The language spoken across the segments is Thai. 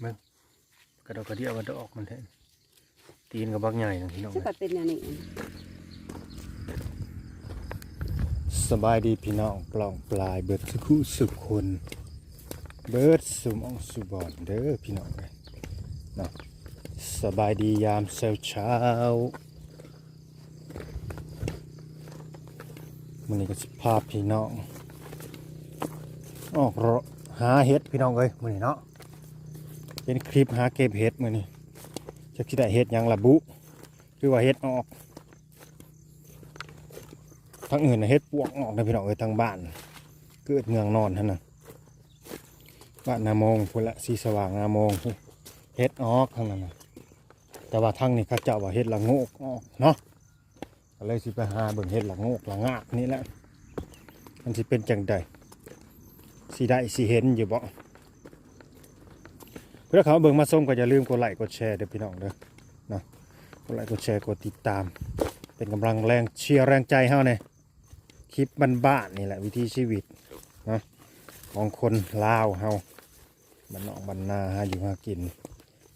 เบิ่งกระดอกกระเดียวกระดอกมันแทนตีนกับบักใหญ่นะพี่น้องซึ่งก็เป็นอย่างนี้สบายดีพี่น้องปล่องปลายเบิดสุขุสุขคน เบิดสุมองสุบอนเด้อพี่น้องเลยเนาะสบายดียามเช้าเช้ามันนี้ก็สิพาพี่น้องออกเลาะหาเห็ดพี่น้องเลยมันนี้เนาะ เป็นคลิปหาเก็บเห็ดมันนี้จะคิดได้เห็ดยังระบุคือว่าเห็ดออกทั้งอื่นนะเฮ็ดปวกออกนะพี่น้องเอ้ยทางบ้านเกิดเมืองนอนท่านนะบ้านนาโมงพุละสีสว่างนาโมงเฮ็ดออกข้างนั้นนะแต่ว่าทั้งนี้เข้าเจ้าว่าเฮ็ดละโงกออกเนาะก็เลยสิไปหาเบิ่งเฮ็ดละโงกละงากนี่แหละมันสิเป็นจังใดสิได้สิเห็นอยู่บ่ เพื่อเขาเบิ่งมาส้มก็อย่าลืมกดไลค์กดแชร์เด้อพี่น้องเด้อเนาะกดไลค์กดแชร์กดติดตาม เป็นกำลังแรงเชียร์แรงใจเฮาเนี่ยคลิปบ้านๆนี่แหละวิถีชีวิตนะของคนลาวเฮาบ้านนอกบ้านนาหาอยู่หากิน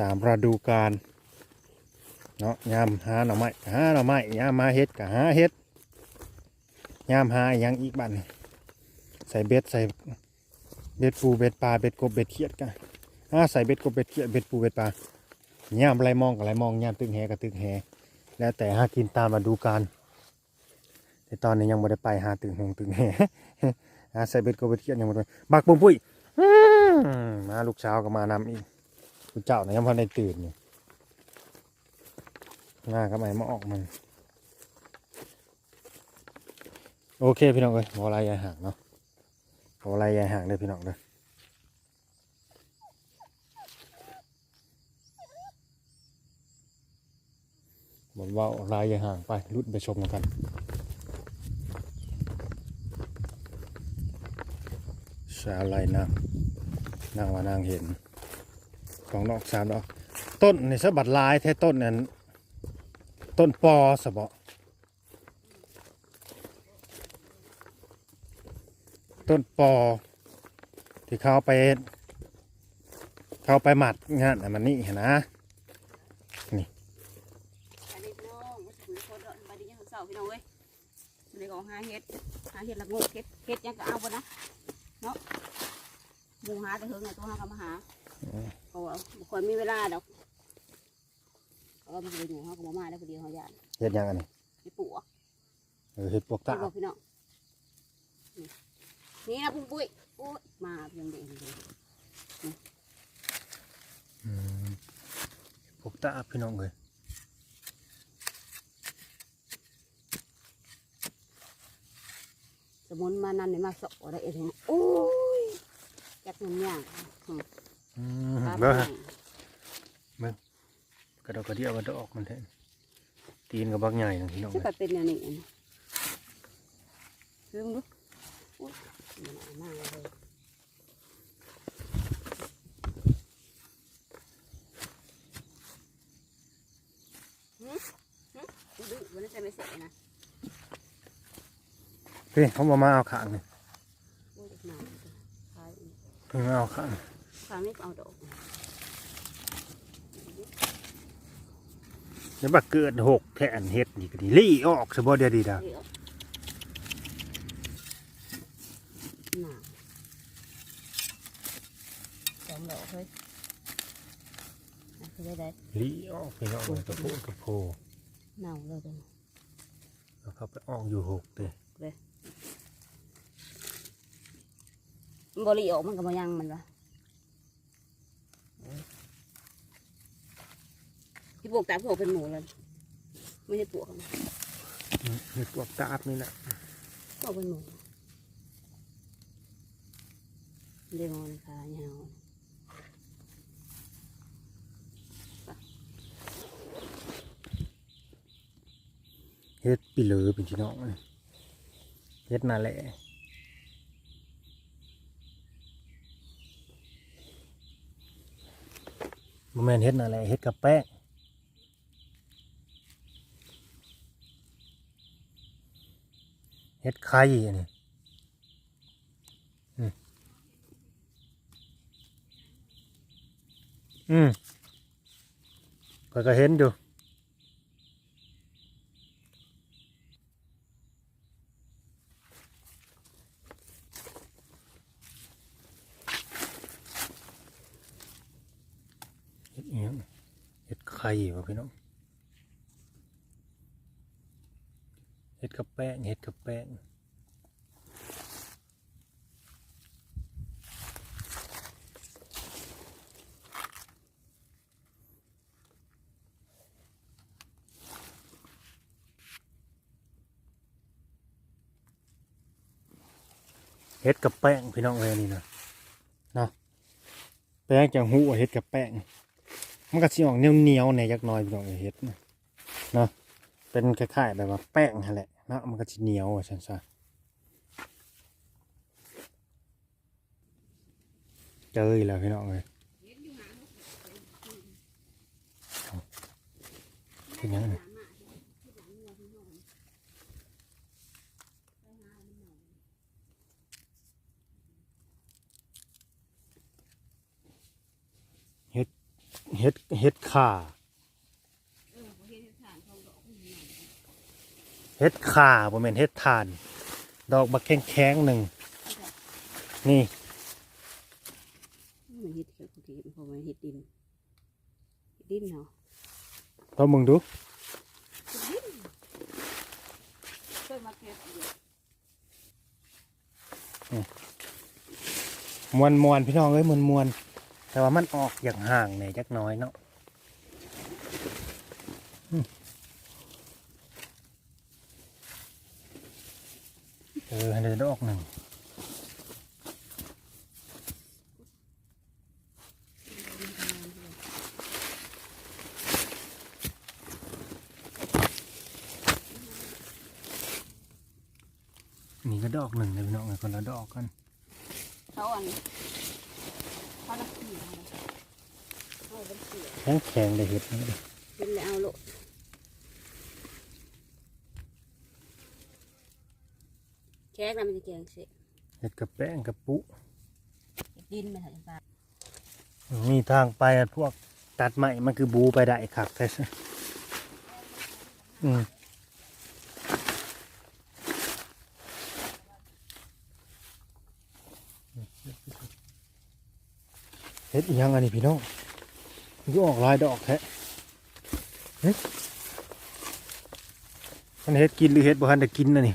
ตามฤดูกาลเนาะยามหาหน่อไม้หาหน่อไม้ยามมาเฮ็ดก็หาเฮ็ดยามหาอหยังอีกบ้านใส่เบ็ดใส่เบ็ดปูเบ็ดปลาเบ็ดกบเบ็ดเขียดกัน อ่าใส่เบ็ดกบเบ็ดเขียเบ็ดปูเบ็ดปลายามไรมองกับไรมองยามตึงแหกับตึงแหแล้วแต่หากินตามฤดูกาลแต่ตอนนี้ยังไม่ได้ไปหาตึงหงตึงแหหาใส่เบ็ดก็เบ็ดเทียยังไม่ได้บักปุ้มปุ้ยมาลูกเช้าวก็มานำอีกคุณเจ้าเนี่ยยังพอได้ตื่นอยู่หน้าก็ไม่มาออกมันโอเคพี่น้องเอ้ยวอลายยายห่างเนาะวอลายยายห่างเลยพี่น้องเด้อ บอกว่าลายยาห่างไปรุดไปชมกันสาวไรนางนางว่านางเห็นของนอกสามดอกต้นในสะบัดลายแท้ต้นนั้นต้นปอสะเบาะต้นปอ ที่เขาเอาไป เขาเอาไปหมัดงานน่ะมันนี่เห็นนะ อันนี้น้ องว่าสิคุยคนเดินไปดียังเสาพี่น้องเว้ยมันเลยของหาเห็ดหาเห็ดละงกเห็ดเห็ดยังก็เอาบ่นะเนาะหมูหาแต่เฮิงไงตัวหาก็มาหาเพราะว่าบุคคลมีเวลาดอกเพราะว่ามันไปอยู่เขาก็บมาได้พอดีเขาญาติเห็ดยังอันนี้ไปปลูกเออเห็ดปวกตาพี่น้องนี่นะปุ้มปุ้ยโอ้ยมาเพียงเด็กเลยอืมปวกตาพี่น้องเลย มุนมานั่นนี่มาสอได้เองโอ้ยจักเงินย่างอืมอืมครับเบ้อฮะกระดอกกระเดียวกระดอกมันแทนตีนกับบักใหญ่นะพี่น้องซึ่งเอ้ก็ยเป็นอย่างนี้นะคือมึงดูอุ๊ยมันเอาหน้าเลยหืมหืมดูดูวันนี้ใส่ไม่เสร็จนะ เฮ้ยเขามามาเอาขางนี่โอ้ยหนาขายอีกเพิ่งมาเอาขางครั้งนี้ก็เอาดอกเดี๋ยวบักเกิดหกแทนเฮ็ดนี่ก็ดีลี่ออกสบอเดียวดีดาเดี๋ยวหนาสองดอกเฮ้ยอะคือได้ได้ลี่ออกพี่น้องเลยกระโพกระโพเน่าเลยเด้อแล้วเขาไปออกอยู่หกเด้มัน บริออกมันก็มายังมันวะที่ปลูกตาปลูกเป็นหมูเลยไม่ใช่ปลูกนะเฮ็ดพวกตาบนี่แหละปลูกเป็นหมูเดี๋ยวมันขายาวเฮ็ดปีเหลือเป็นพี่น้องเลยเฮ็ดนาแหละ บ่แม่นเฮ็ดนาแหละเฮ็ดกับแป้งเฮ็ดไข่อันนี้อืมก็ก็เห็นอยู่ เห็ดเอียงเห็ดไข่วะพี่น้องเห็ดกับแป้งเห็ดกับแป้งเฮ็ดกับแป้งพี่น้องเอ้ยนี่นะเนาะแป้งจังหูเฮ็ดกับแป้ง มันก็สิออกเหนียวเหนียวๆในอยจักหน้อยพี่น้องเอ้ยเฮ็ดนะเนาะเป็นคล้ายๆแบบว่าแป้งนั่นแหละเนาะมันก็สิเหนียวว่าซั่นซะเจออีกแล้วพี่น้องเอ้ยเป็นยังไง เฮ็ดข่าเออบ่เฮ็ดให้ทานของดอกนี่เฮ็ดข่าบ่แม่นเฮ็ดทาน ดอกบักแข็งๆหนึ่งนี่มันเฮ็ดเกี่ยวกับที่เพราะมันเฮ็ดดินเฮ็ดดินเนาะพอมึงดูเคยมาเก็บอยู่มวนมวนๆพี่น้องเอ้ยมวนมวนๆ แต่ว่ามันออกอย่างห่างเนี่ยจักน้อยเนาะอืมเออให้ได้ดอกหนึ่งนี่ก็ดอกหนึ่งเลยพี่น้องคนละดอกกันเขาอัน แข็งแข็งเลยเห็ดนี่ดิเป็นแล้วเอาโลดแขกน่ะมันจะแกงเสร็จเห็ดกับแป้งกับปุเฮ็ดดินมันถ่ายปลามีทางไปอะพวกตัดไม้มันคือบูไปได้คักแท้ซะอืม เฮ็ดอีหยังอันนี้พี่น้องมันก็ออกหลายดอกแท้เฮ้ยมันเฮ็ดกินหรือเฮ็ดบ่ทันได้กินน่ะนี่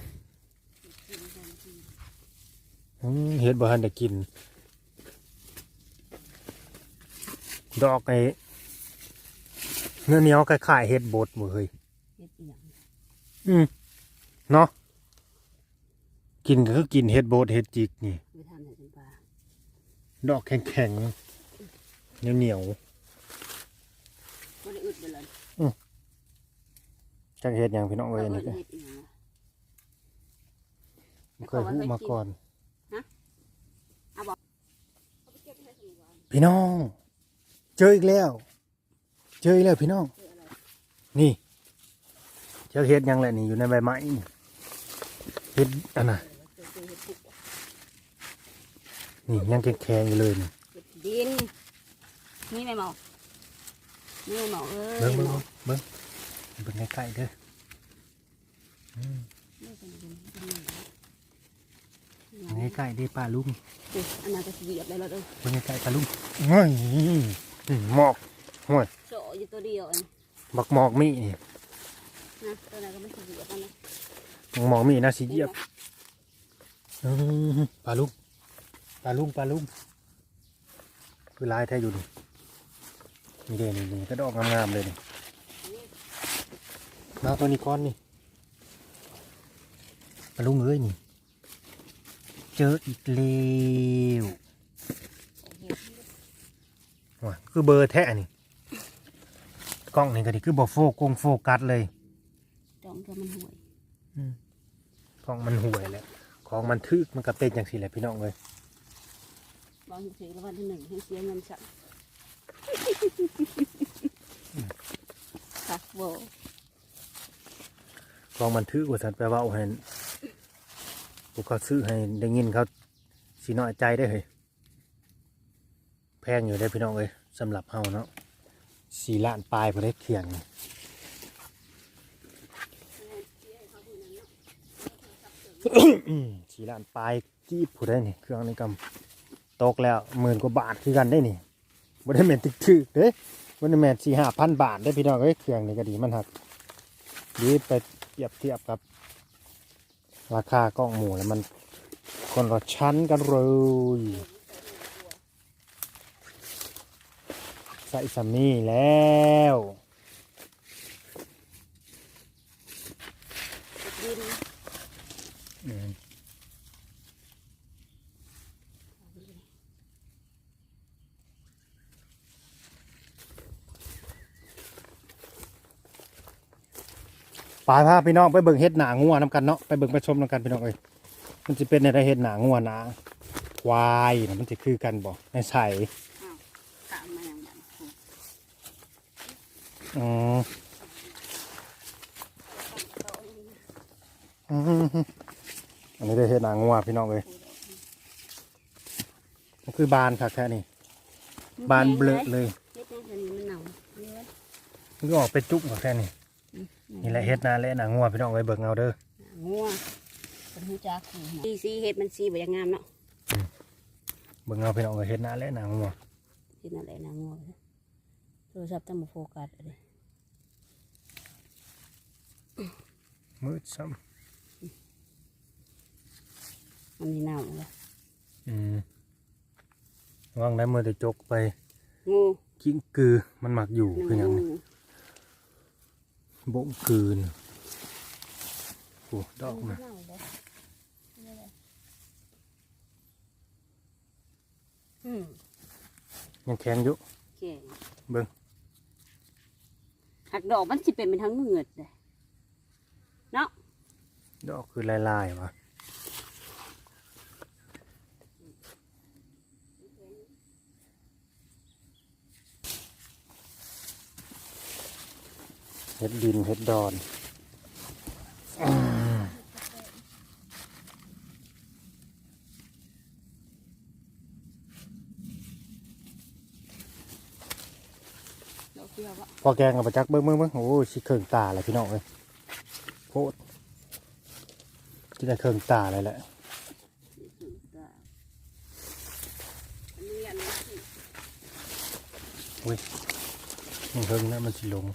อืมเฮ็ดบ่ทันได้กิน ดอกไอ้เนื้อเหนียวคล้ายๆเห็ดบดหมดเลยเฮ็ดอีหยังอืมเนาะกินก็คือกินเห็ดบดเห็ดจิกนี่คือทำถ่ายปลาดอกแข็งๆ เหนียวเหนียวบ่ได้อึดไปเลยๆจักเห็ดหยังพี่น้องเอ้ยเฮ็นี่ดก็อีหยังวะบ่เคยหูมาก่อนเอาไปเก็บให้สมุนไพรพี่น้อง เจออีกแล้ว เจออีกแล้วพี่น้องคืออะไรนี่เจอเห็ดหยังแหละนี่อยู่ในใบไม้นี่เห็ดอันน่ะเจอเจอเฮ็ดปุกนี่ยังแข็งๆอยู่เลยนี่เฮ็ดดิน นี่ไม่หมอกนี่ไม่หมอกเอ้เบิ้ยงเบิ้งหมอกเบิ้งเบิ้งใกล้ๆเด้ออืมนี่เป็นดินเป็นหนึ่งเบิ้งใกล้ๆเด้อป้าลุงเด็กอันนั้นก็สิเหยียบได้แล้วเด้อเบิ่งใกล้ๆตาลุงเฮ้ยอืมหมอกห่วยโจอยู่ตัวเดียวอันนี้บักหมอกมีนี่นะตัวนั้นก็ไม่สิเหยียบอันนั้นบักหมอกมีนะสิเหยียบอื้อหือปลาลุงปลาลุงปลาลุงคือลายแท้อยู่นี่ นี่เด้นี่นี่ก็ดอกงามๆเลยนี่มาตัวนี้ก้อนนี่ปลาลุงเอ้ยนี่ เจออีกแล้วว้าคือเบอร์แท้นี่กล้องนี่ก็ดีคือบอกโฟกงโฟกัสเลยจองก็มันห่วยของมันห่วยแหล้วของมันทึกมันก็เป็นอย่างสิแหละพี่น้องเลยบางทีแล้ววันที่หนึ่งให้เสียเงินสั่ง ค่ะโบของมันทึกว่าสันแปลว่าเอาให้พวกเขาซื้อให้ได้ยินเขาสีน้อยใจได้เลยแพงอยู่ได้พี่น้องเลยสำหรับเฮาเนาะสี่ล้านปลายพอได้เขียงนี่อืมสี่ล้านปลายจีบผู้ได้นี่เครื่องนี้กำตกแล้วหมื่นกว่าบาทคือกันได้นี่ บ่ได้แม่นตึกถือเด้บ่ได้แม่นสี่ห้าพันบาทได้พี่น้องเอ้ยเครื่องนี้ก็ดีมันหักดีไปเปรียบเทียบกับ ราคากล้องหมูแล้วมันคนละชั้นกันเลยใส่ซัมนี่แล้ว ดิน อืมปลาพาพี่น้องไปเบิ่งเฮ็ดหนางัวน้ำกันเนาะไปเบิ่งไปชมน้ำกันพี่น้องเอ้ยมันจะเป็นในได้เฮ็ดหนางัวหนาควายน่ะมันจะคือกันบ่ในใส่ตามมาอย่างนั้นอืมอืมอันนี้ได้เฮ็ดหนางัวพี่น้องเอ้ยมันคือบานค่ะแค่นี้บานเบลอะเลยเฮ็ดยังไงมันหนาวเนื้อมันก็ออกเป็นจุกค่ะแค่นี้ นี่แหละเฮ็ดนาและหนางัวพี่น้องเอ้ยเบิ่งเอาเด้องัวเป็นหูจักสีสีเฮ็ดมันสีบ่ยังงามเนาะเบิ่งเอาพี่น้องเอ้ยเฮ็ดนาและหนางัวที่นั่นแหละนางงัวโทรศัพท์ต้องมาโฟกัสเลยมืดซ้มันนี่หนาวเลยำอืมวางได้มือแต่จกไปงูกิ้งกือมันหมักอยู่คือหยังนี่ บ่งกืนโอ้ดอกมาอืมยังแข็งอยู่เก่งเบิ่งหักดอกมันสิเป็นเป็นทั้งเงือดเลยเนาะดอกคือลายๆวะ เฮ็ดดินเฮ็ดดอนพอแกงกับประจักเบิ้งเบิ้งเบิ้งโอ้ชิเคิงตาเลยพี่น้องเลยโคตรที่ได้เคิงตาเลยแหละอันนี้อันนี้สิมันเคิงนะมันสิลง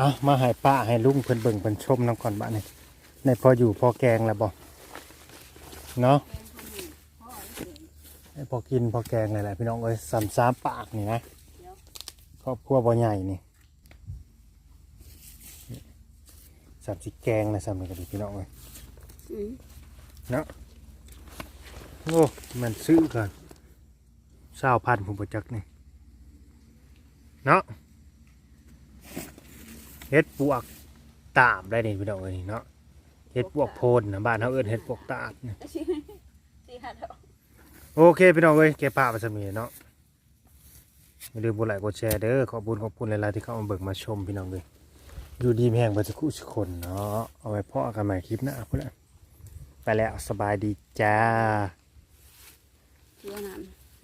เอามาให้ป้าให้ลุงเพิ่นเบิ่งเพิ่นชมน้ำก่อนบ้านนี่ในพออยู่พอแกงแล้วบ่เนาะพอเอาเก่งให้พอกินพอแกงเลยแหละพี่น้องเอ้ยสามสามปากนี่นะครอบครัวบ่ใหญ่นี่สามสิแกงนะสามนี่ก็ดีพี่น้องเอ้ยอืมโอ้มันซื้อกันเศร้าพันผมประจักนี่เนาะ เฮ็ดปวกตาบได้นี่พี่น้องเอ้ยนี่เนาะเฮ็ดปวกโพนนะบ้านเขาเอิ้นเฮ็ดปวกตาบนี่สี่ห้าดอกโอเคพี่น้องเอ้ยเก็บผ้าไปสมีเนาะอย่าลืมกดไลค์กดแชร์เด้อขอบคุณขอบคุณหลายๆที่เข้ามาเบิกมาชมพี่น้องเลยอยู่ดีมีแห่งบัจจุกุชคนเนาะเอาไว้พ่อกันใหม่คลิปหน้าพุ่นละไปแล้วสบายดีจ้าเชื่อนั้น